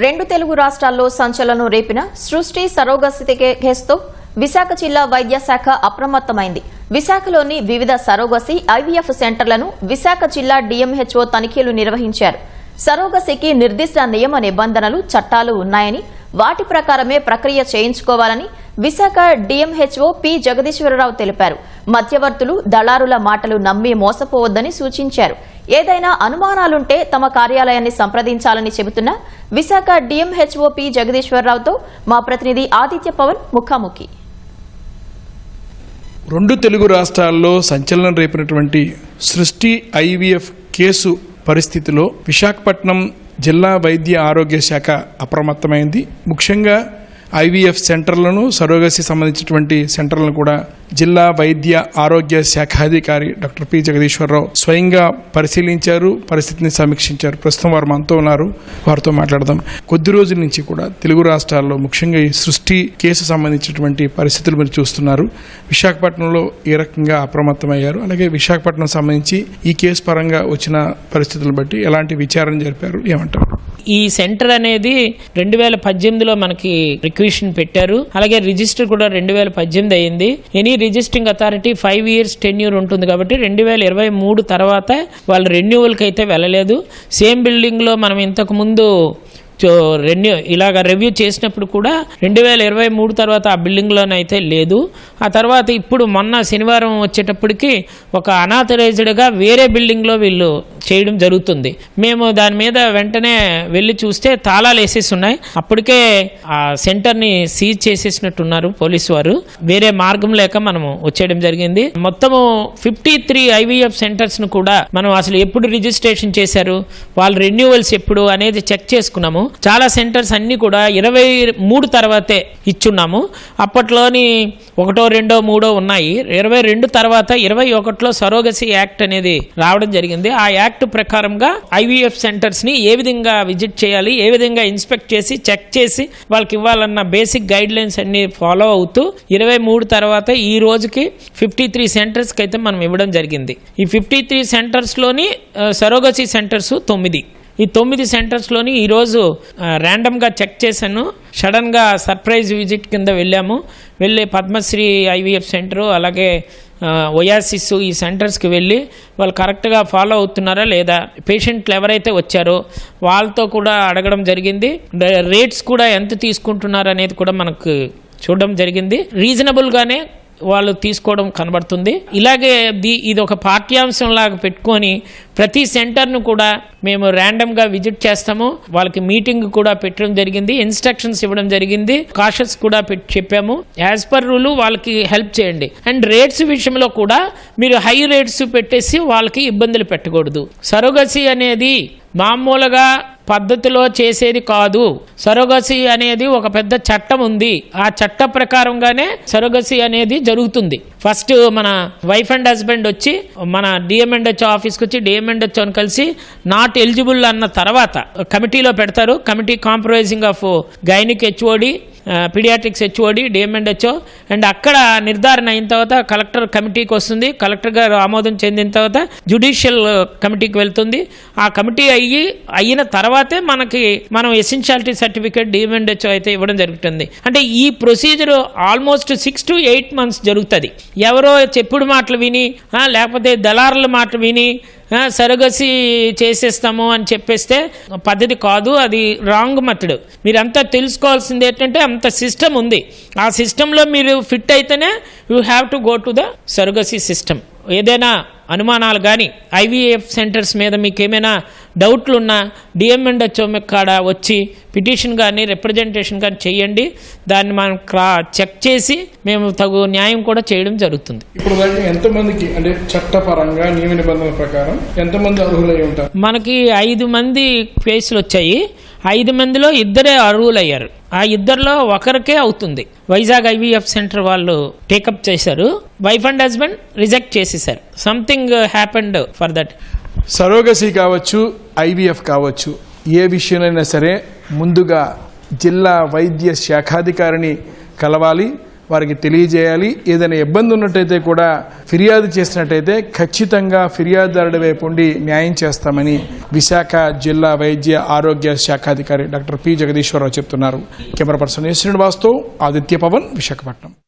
రెండు తెలుగు రాష్ట్రాల్లో సంచలనం రేపిన సృష్టి సరోగసి కేసుతో విశాఖ జిల్లా వైద్య శాఖ అప్రమత్తమైంది. విశాఖలోని వివిధ సరోగసి ఐవీఎఫ్ సెంటర్లను విశాఖ జిల్లా డీఎంహెచ్ఓ తనిఖీలు నిర్వహించారు. సరోగసికి నిర్దిష్ట నియమ నిబంధనలు చట్టాలు ఉన్నాయని వాటి ప్రకారమే ప్రక్రియ చేయించుకోవాలని విశాఖ డీఎంహెచ్ఓ పి జగదీశ్వరరావు తెలిపారు. మధ్యవర్తులు దళారుల మాటలు నమ్మి మోసపోవద్దని సూచించారు. ఏదైనా అనుమానాలుంటే తమ కార్యాలయాన్ని సంప్రదించాలని చెబుతున్న విశాఖ డీఎంహెచ్ఓ పి జగదీశ్వరరావుతో మా ప్రతినిధి ఆదిత్య పవన్ ముఖాముఖి. రెండు తెలుగు రాష్ట్రాల్లో సంచలనం రేపినటువంటి సృష్టి ఐవీఎఫ్ కేసు పరిస్థితిలో విశాఖపట్నం జిల్లా వైద్య ఆరోగ్య శాఖ అప్రమత్తమైంది. ముఖ్యంగా ఐవీఎఫ్ సెంటర్లను సరోగసి సంబంధించినటువంటి సెంటర్లను కూడా జిల్లా వైద్య ఆరోగ్య శాఖాధికారి డాక్టర్ పి జగదీశ్వరరావు స్వయంగా పరిశీలించారు పరిస్థితిని సమీక్షించారు. ప్రస్తుతం వారు మనతో ఉన్నారు. వారితో మాట్లాడదాం. కొద్ది రోజుల నుంచి కూడా తెలుగు రాష్ట్రాల్లో ముఖ్యంగా ఈ సృష్టి కేసు సంబంధించినటువంటి పరిస్థితులు మీరు చూస్తున్నారు. విశాఖపట్నంలో ఏ రకంగా అప్రమత్తమయ్యారు? అలాగే విశాఖపట్నం సంబంధించి ఈ కేసు పరంగా వచ్చిన పరిస్థితులను బట్టి ఎలాంటి విచారణ జరిపారు? ఏమంటారు? ఈ సెంటర్ అనేది రెండు వేల పద్దెనిమిదిలో మనకి రిక్వెషన్ పెట్టారు. అలాగే రిజిస్టర్ కూడా రెండు వేల పద్దెనిమిది అయింది. Any registering authority five years tenure ఉంటుంది కాబట్టి రెండు వేల ఇరవై మూడు తర్వాత వాళ్ళు రెన్యువల్కి అయితే వెళ్ళలేదు. సేమ్ బిల్డింగ్లో మనం ఇంతకు ముందు రెన్యూ ఇలాగ రివ్యూ చేసినప్పుడు కూడా రెండు వేల ఇరవై మూడు తర్వాత ఆ బిల్డింగ్లోనైతే లేదు. ఆ తర్వాత ఇప్పుడు మొన్న శనివారం వచ్చేటప్పటికి ఒక అనాథరైజ్డ్గా వేరే బిల్డింగ్లో వీళ్ళు చేయడం జరుగుతుంది. మేము దాని మీద వెంటనే వెళ్ళి చూస్తే తాళాలు వేసేసి ఉన్నాయి అప్పటికే ఆ సెంటర్ని సీజ్ చేసేసినట్టున్నారు పోలీసు వారు. వేరే మార్గం లేక మనము వచ్చేయడం జరిగింది. మొత్తము ఫిఫ్టీ త్రీ ఐవీఎఫ్ సెంటర్స్ను కూడా మనం అసలు ఎప్పుడు రిజిస్ట్రేషన్ చేశారు వాళ్ళ రెన్యువల్స్ ఎప్పుడు అనేది చెక్ చేసుకున్నాము. చాలా సెంటర్స్ అన్నీ కూడా ఇరవై మూడు తర్వాతే ఇచ్చున్నాము. అప్పట్లోని ఒకటో రెండో మూడో ఉన్నాయి. ఇరవై రెండు తర్వాత ఇరవై ఒకటిలో సరోగసి యాక్ట్ అనేది రావడం జరిగింది. ఆ యాక్ట్ ప్రకారంగా ఐవీఎఫ్ సెంటర్స్ని ఏ విధంగా విజిట్ చేయాలి ఏ విధంగా ఇన్స్పెక్ట్ చేసి చెక్ చేసి వాళ్ళకి ఇవ్వాలన్న బేసిక్ గైడ్ లైన్స్ అన్ని ఫాలో అవుతూ ఇరవై మూడు తర్వాత ఈ రోజుకి ఫిఫ్టీ త్రీ సెంటర్స్కి అయితే మనం ఇవ్వడం జరిగింది. ఈ ఫిఫ్టీ త్రీ సెంటర్స్లోని సరోగసి సెంటర్స్ తొమ్మిది. ఈ తొమ్మిది సెంటర్స్లోని ఈరోజు ర్యాండమ్గా చెక్ చేశాను. సడన్గా సర్ప్రైజ్ విజిట్ కింద వెళ్ళాము. వెళ్ళి పద్మశ్రీ ఐవీఎఫ్ సెంటరు అలాగే ఒయాసిస్ ఈ సెంటర్స్కి వెళ్ళి వాళ్ళు కరెక్ట్గా ఫాలో అవుతున్నారా లేదా పేషెంట్లు ఎవరైతే వచ్చారో వాళ్ళతో కూడా అడగడం జరిగింది. రేట్స్ కూడా ఎంత తీసుకుంటున్నారు అనేది కూడా మనకు చూడడం జరిగింది. రీజనబుల్గానే వాళ్ళు తీసుకోవడం కనబడుతుంది. ఇలాగే ది ఇది ఒక పాఠ్యాంశం లాగా పెట్టుకొని ప్రతి సెంటర్ను కూడా మేము ర్యాండమ్గా విజిట్ చేస్తాము. వాళ్ళకి మీటింగ్ కూడా పెట్టడం జరిగింది ఇన్స్ట్రక్షన్స్ ఇవ్వడం జరిగింది కాషస్ కూడా చెప్పాము. యాజ్ పర్ రూల్ వాళ్ళకి హెల్ప్ చేయండి. అండ్ రేట్స్ విషయంలో కూడా మీరు హై రేట్స్ పెట్టేసి వాళ్ళకి ఇబ్బందులు పెట్టకూడదు. సరోగసి అనేది మామూలుగా పద్ధతిలో చేసేది కాదు. సరోగసి అనేది ఒక పెద్ద చట్టం ఉంది. ఆ చట్ట ప్రకారంగానే సరోగసి అనేది జరుగుతుంది. ఫస్ట్ మన వైఫ్ అండ్ హస్బెండ్ వచ్చి మన డిఎంఎండ్హెచ్ ఆఫీస్కి వచ్చి డిఎంఎండ్హెచ్ అని కలిసి నాట్ ఎలిజిబుల్ అన్న తర్వాత కమిటీలో పెడతారు. Committee compromising of gynec HOD pediatrics HOD D M and H O and అక్కడ నిర్ధారణ అయిన తర్వాత కలెక్టర్ కమిటీకి వస్తుంది. కలెక్టర్ గారు ఆమోదం చెందిన తర్వాత జుడిషియల్ కమిటీకి వెళ్తుంది. ఆ కమిటీ అయ్యి అయిన తర్వాతే మనకి మనం ఎసెన్షియాలిటీ సర్టిఫికేట్ డిఎంఎండ్హెచ్ఓ అయితే ఇవ్వడం జరుగుతుంది. అంటే ఈ procedure almost six to eight months జరుగుతుంది. ఎవరో చెప్పుడు మాటలు విని లేకపోతే దళారుల మాటలు విని సరగసి చేసేస్తాము అని చెప్పేస్తే పద్ధతి కాదు అది రాంగ్ మెథడ్ మీరంతా తెలుసుకోవాల్సింది ఏంటంటే అంత సిస్టమ్ ఉంది. ఆ సిస్టంలో మీరు ఫిట్ అయితేనే you have to go to the surrogacy system ఏదైనా అనుమానాలు కానీ ఐవీఎఫ్ సెంటర్స్ మీద మీకు ఏమైనా డౌట్లు ఉన్నా డిఎంఎండ్హెచ్ఓ కాడ వచ్చి పిటిషన్ కానీ రిప్రజెంటేషన్ కానీ చేయండి. దాన్ని మనం క్రా చెక్ చేసి మేము తగు న్యాయం కూడా చేయడం జరుగుతుంది. ఇప్పుడు దాకా ఎంతమందికి అంటే చట్టపరంగా నియమ నిబంధనల ప్రకారం ఎంతమంది అర్హులై ఉంటారు? మనకి ఐదు మంది కేసులు వచ్చాయి. ఐదు మందిలో ఇద్దరే అర్హులయ్యారు. ఆ ఇద్దరిలో ఒకరికే అవుతుంది. వైజాగ్ ఐవీఎఫ్ సెంటర్ వాళ్ళు టేకప్ చేశారు. వైఫ్ అండ్ హస్బెండ్ రిజెక్ట్ చేసేసారు something happened for that. Surrogacy కావచ్చు ఐవీఎఫ్ కావచ్చు ఏ విషయంలో సరే ముందుగా జిల్లా వైద్య శాఖాధికారిని కలవాలి వారికి తెలియజేయాలి. ఏదైనా ఇబ్బంది ఉన్నట్టయితే కూడా ఫిర్యాదు చేసినట్టయితే ఖచ్చితంగా ఫిర్యాదుదారుడి వైపు ఉండి న్యాయం చేస్తామని విశాఖ జిల్లా వైద్య ఆరోగ్య శాఖాధికారి డాక్టర్ పి. జగదీశ్వరరావు చెప్తున్నారు. కెమెరా పర్సన్ శ్రీనివాస్తో ఆదిత్య పవన్ విశాఖపట్నం.